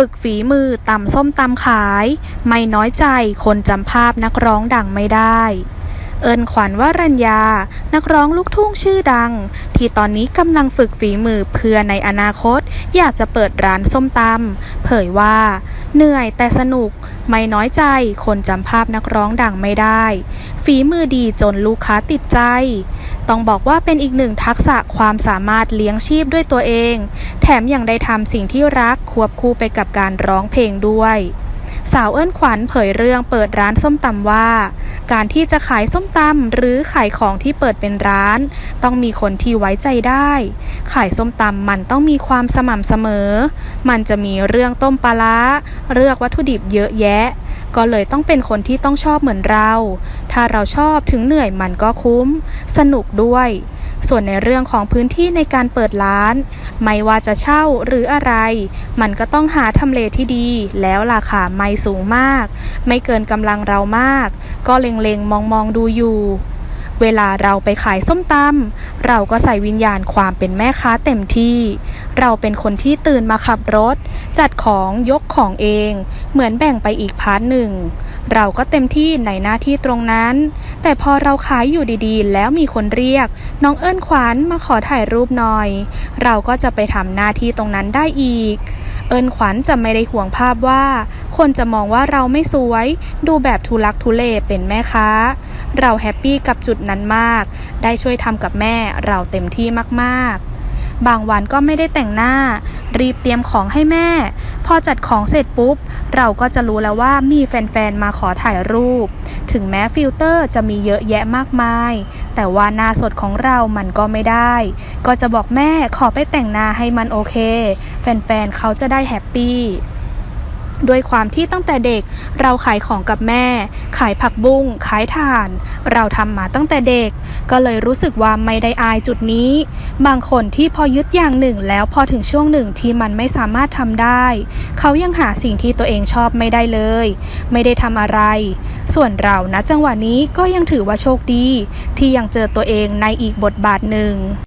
ฝึกฝีมือตำส้มตำขาย ไม่น้อยใจคนจำภาพนักร้องดังไม่ได้ เอิญขวัญวรัญญา นักร้องลูกทุ่งชื่อดัง ที่ตอนนี้กำลังฝึกฝีมือเพื่อในอนาคต อยากจะเปิดร้านส้มตำเผยว่า เหนื่อยแต่สนุก ไม่น้อยใจคนจำภาพนักร้องดังไม่ได้ ฝีมือดีจนลูกค้าติดใจ ต้องบอกว่าเป็นอีกหนึ่งทักษะความสามารถเลี้ยงชีพด้วยตัวเอง แถมยังได้ทำสิ่งที่รักควบคู่ไปกับการร้องเพลงด้วยสาวเอิ้นขวัญเผยเรื่องเปิดร้านส้มตำว่า การที่จะขายส้มตำหรือขายของที่เปิดเป็นร้าน ต้องมีคนที่ไว้ใจได้ ขายส้มตำมันต้องมีความสม่ำเสมอ มันจะมีเรื่องต้มปลาร้าเลือกวัตถุดิบเยอะแยะ ก็เลยต้องเป็นคนที่ต้องชอบเหมือนเรา ถ้าเราชอบถึงเหนื่อยมันก็คุ้ม สนุกด้วย ส่วนในเรื่องของพื้นที่ในการเปิดร้าน ไม่ว่าจะเช่าหรืออะไร มันก็ต้องหาทำเลที่ดี แล้วราคาไม่สูงมาก ไม่เกินกำลังเรามาก ก็เล็งๆมองๆดูอยู่ เวลาเราไปขายส้มตำเราก็ใส่วิญญาณความเป็นแม่ค้าเต็มที่ เราเป็นคนที่ตื่นมาขับรถ จัดของยกของเอง เหมือนแบ่งไปอีกพาร์ทหนึ่ง เราก็เต็มที่ในหน้าที่ตรงนั้น แต่พอเราขายอยู่ดีๆ แล้วมีคนเรียก น้องเอิ้นขวัญมาขอถ่ายรูปหน่อย เราก็จะไปทำหน้าที่ตรงนั้นได้อีกเอิญขวัญจะไม่ได้ห่วงภาพว่า คนจะมองว่าเราไม่สวย ดูแบบทุลักทุเลเป็นแม่ค้า เราแฮปปี้กับจุดนั้นมาก ได้ช่วยทำกับแม่เราเต็มที่มากๆบางวันก็ไม่ได้แต่งหน้า รีบเตรียมของให้แม่ พอจัดของเสร็จปุ๊บ เราก็จะรู้แล้วว่ามีแฟนๆ มาขอถ่ายรูป ถึงแม้ฟิลเตอร์จะมีเยอะแยะมากมาย แต่ว่าหน้าสดของเรามันก็ไม่ได้ ก็จะบอกแม่ขอไปแต่งหน้าให้มันโอเค แฟนๆ เขาจะได้แฮปปี้ ด้วยความที่ตั้งแต่เด็กเราขายของกับแม่ ขายผักบุ้งขายถ่าน เราทำมาตั้งแต่เด็ก ก็เลยรู้สึกว่าไม่ได้อายจุดนี้ บางคนที่พอยึดอย่างหนึ่งแล้วพอถึงช่วงหนึ่งที่มันไม่สามารถทำได้ เขายังหาสิ่งที่ตัวเองชอบไม่ได้เลย ไม่ได้ทำอะไร ส่วนเราณจังหวะนี้ก็ยังถือว่าโชคดี ที่ยังเจอตัวเองในอีกบทบาทหนึ่ง